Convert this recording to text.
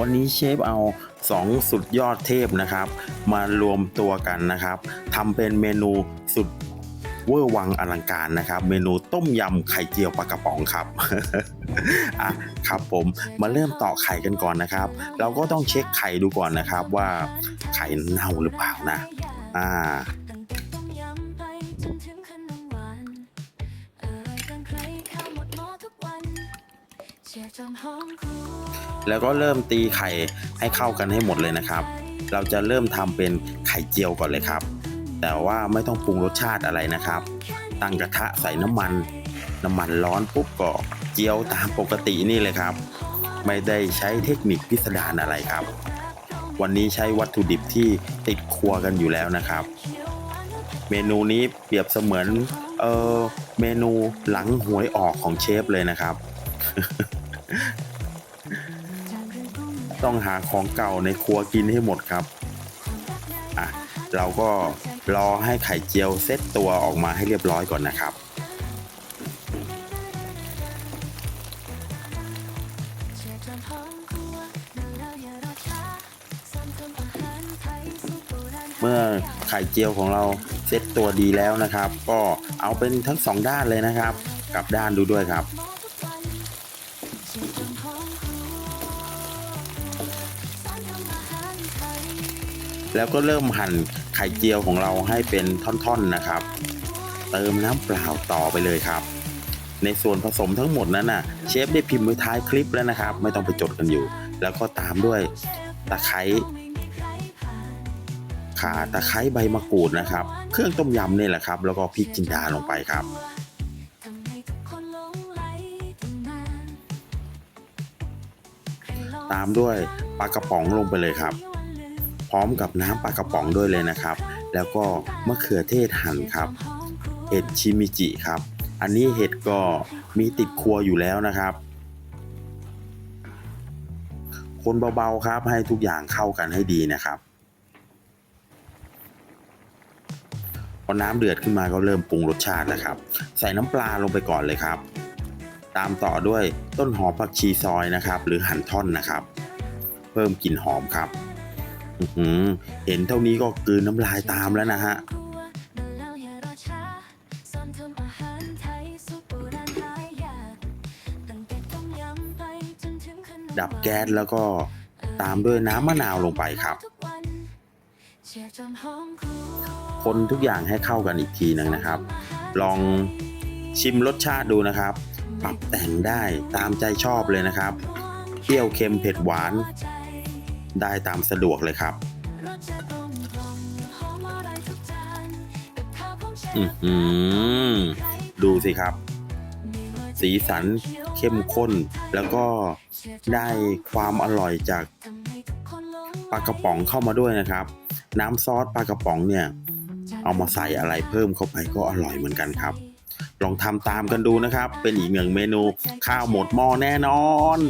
วันนี้เชฟเอา 2 สุดยอดเทพนะครับ มารวมตัวกันนะครับทำเป็นเมนูสุดเวอร์วังอลังการนะครับ เมนูต้มยำไข่เจียวปลากระป๋องครับอะครับผมมาเริ่มต่อไข่กันก่อนนะครับ เราก็ต้องเช็คไข่ดูก่อนนะครับว่าไข่เน่าหรือเปล่านะ อ่า แล้วก็เริ่มตีไข่ให้เข้ากันให้หมดเลยนะครับ เราจะเริ่มทำเป็นไข่เจียวก่อนเลยครับ แต่ว่าไม่ต้องปรุงรสชาติอะไรนะครับ ตั้งกระทะใส่น้ำมัน น้ำมันร้อนปุ๊บก็เจียวตามปกตินี่เลยครับ ไม่ได้ใช้เทคนิคพิสดารอะไรครับ วันนี้ใช้วัตถุดิบที่ติดครัวกันอยู่แล้วนะครับ เมนูนี้เปรียบเสมือนเออเมนูหลังหวยออกของเชฟเลยนะครับ ต้องหาของเก่าในครัวกินให้หมดครับอะเราก็รอให้ไข่เจียวเซตตัวออกมาให้เรียบร้อยก่อนนะครับ เมื่อไข่เจียวของเราเซตตัวดีแล้วนะครับ ก็เอาเป็นทั้งสองด้านเลยนะครับ กลับด้านดูด้วยครับ แล้วก็เริ่มหั่นไข่เจียวของเราให้เป็นท่อนๆนะครับ เติมน้ำเปล่าต่อไปเลยครับ ในส่วนผสมทั้งหมดนั้นน่ะเชฟได้พิมพ์ไว้ท้ายคลิปแล้วนะครับ ไม่ต้องไปจดกันอยู่ แล้วก็ตามด้วยตะไคร้ขาตะไคร้ใบมะกรูดนะครับ เครื่องต้มยำนี่แหละครับ แล้วก็พริกจินดาลงไปครับ ตามด้วยปลากระป๋องลงไปเลยครับ พร้อมกับน้ำปลากระป๋องด้วยเลยนะครับ แล้วก็มะเขือเทศหั่นครับเห็ดชิมิจิครับ อันนี้เห็ดก็มีติดครัวอยู่แล้วนะครับ คนเบาๆครับให้ทุกอย่างเข้ากันให้ดีนะครับพอน้ำเดือดขึ้นมาก็เริ่มปรุงรสชาติแล้วครับ ใส่น้ำปลาลงไปก่อนเลยครับ ตามต่อด้วยต้นหอมผักชีซอยนะครับ หรือหั่นท่อนนะครับ เพิ่มกลิ่นหอมครับเห็นเท่านี้ก็กลืนน้ำลายตามแล้วนะฮะดับแก๊สแล้วก็ตามด้วยน้ำมะนาวลงไปครับ คนทุกอย่างให้เข้ากันอีกทีหนึงนะครับ ลองชิมรสชาติดูนะครับ ปรับแต่งได้ตามใจชอบเลยนะครับ เปรี้ยวเค็มเผ็ดหวาน ได้ตามสะดวกเลยครับอมหอมอร่อยทุกจานกับข้าวของเชฟอือหือดูสิครับ สีสันเข้มข้น แล้วก็ได้ความอร่อยจากปลากระป๋องเข้ามาด้วยนะครับ น้ำซอสปลากระป๋องเนี่ย เอามาใส่อะไรเพิ่มเข้าไปก็อร่อยเหมือนกันครับ ลองทำตามกันดูนะครับ เป็นอีกหนึ่งเมนูข้าวหมดหม้อแน่นอน